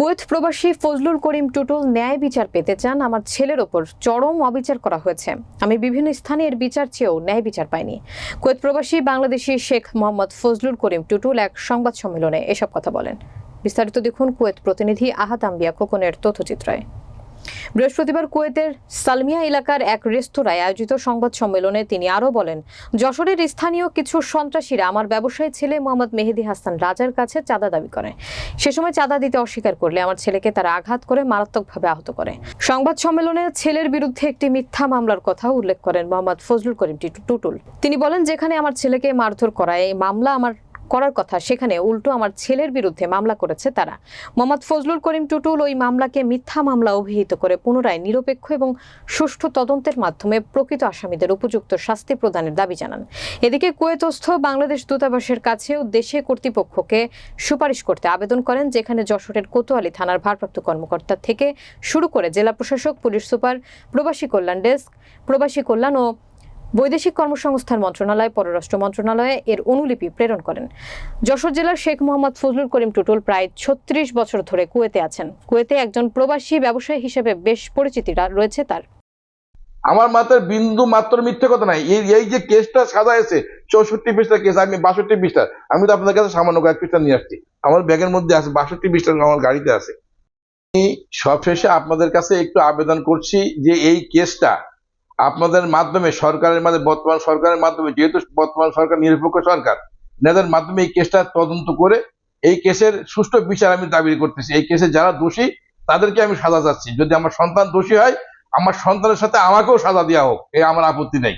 Kuwait প্রবাসী ফজলুল করিম টুটুল ন্যায় বিচার পেতে চান। আমার ছেলের ওপর চরম অবিচার করা হয়েছে। আমি বিভিন্ন স্থানে এর বিচার চেয়েও ন্যায় বিচার পাইনি। কুয়েত প্রবাসী বাংলাদেশি শেখ মোহাম্মদ ফজলুল করিম টুটুল এক সংবাদ সম্মেলনে এসব কথা বলেন। বিস্তারিত দেখুন কুয়েত প্রতিনিধি আহাত আম্বিয়া খোকনের তথ্যচিত্রায়। বৃহস্পতিবার কুয়েতের সালমিয়া এলাকার এক রেস্তোরাঁয় আয়োজিত সংবাদ সম্মেলনে তিনি আরও বলেন, যশোরের স্থানীয় কিছু সন্ত্রাসীরা আমার ব্যবসায়ী ছেলে মোহাম্মদ মেহেদি হাসান রাজার কাছে চাঁদা দাবি করে। সে সময় চাঁদা দিতে অস্বীকার করলে আমার ছেলেকে তারা আঘাত করে মারাত্মকভাবে আহত করে। সংবাদ সম্মেলনে ছেলের বিরুদ্ধে একটি মিথ্যা মামলার কথা উল্লেখ করেন মোহাম্মদ ফজলুল করিম টিটু- টুটুল। তিনি বলেন, যেখানে আমার ছেলেকে মারধর করায় এই মামলা আমার করার কথা, সেখানে উল্টো আমার ছেলের বিরুদ্ধে মামলা করেছে তারা। মোহাম্মদ ফজলুল করিম টুটুল ওই মামলাকে মিথ্যা মামলা অভিহিত করে পুনরায় নিরপেক্ষ এবং সুষ্ঠু তদন্তের মাধ্যমে প্রকৃত আসামিদের উপযুক্ত শাস্তি প্রদানের দাবি জানান। এদিকে কুয়েতস্থ বাংলাদেশ দূতাবাসের কাছেও দেশে কর্তৃপক্ষকে সুপারিশ করতে আবেদন করেন, যেখানে যশোরের কোতোয়ালি থানার ভারপ্রাপ্ত কর্মকর্তা থেকে শুরু করে জেলা প্রশাসক, পুলিশ সুপার, প্রবাসী কল্যাণ ডেস্ক, প্রবাসী কল্যাণ ও বৈদেশিক কর্মসংস্থান মন্ত্রণালয়, পররাষ্ট্র মন্ত্রণালয়ে এর অনুলিপি প্রেরণ করেন। যশোর জেলার শেখ মোহাম্মদ ফজলুল করিম টুটুল প্রায় ছত্রিশ বছর ধরে কুয়েতে আছেন। কুয়েতে একজন প্রবাসী ব্যবসায়ী হিসেবে বেশ পরিচিতি রা- রয়েছে তার। আমার মাথার বিন্দু মাত্র মিথ্যে কথা নাই। এই এই যে কেসটা সাজা আছে চৌষট্টি পৃষ্ঠা কেস, আমি বাষট্টি পৃষ্ঠা, আমি তো আপনাদের কাছে সামান্য কয়েক পৃষ্ঠা নিয়ে আসছি। আমার ব্যাগের মধ্যে আছে বাষট্টি পৃষ্ঠা, আমার গাড়িতে আছে। আমি সবশেষে আপনাদের কাছে একটু আবেদন করছি যে এই কেসটা আপনাদের মাধ্যমে সরকারের মাধ্যমে, বর্তমান সরকারের মাধ্যমে, যেহেতু বর্তমান সরকার নিরপেক্ষ সরকার এনাদের মাধ্যমে এই কেসটা তদন্ত করে এই কেসের সুষ্ঠু বিচার আমি দাবি করতেছি। এই কেসে যারা দোষী, তাদেরকে আমি সাজা চাচ্ছি। যদি আমার সন্তান দোষী হয়, আমার সন্তানের সাথে আমাকেও সাজা দেওয়া হোক এই আমার আপত্তি নেই।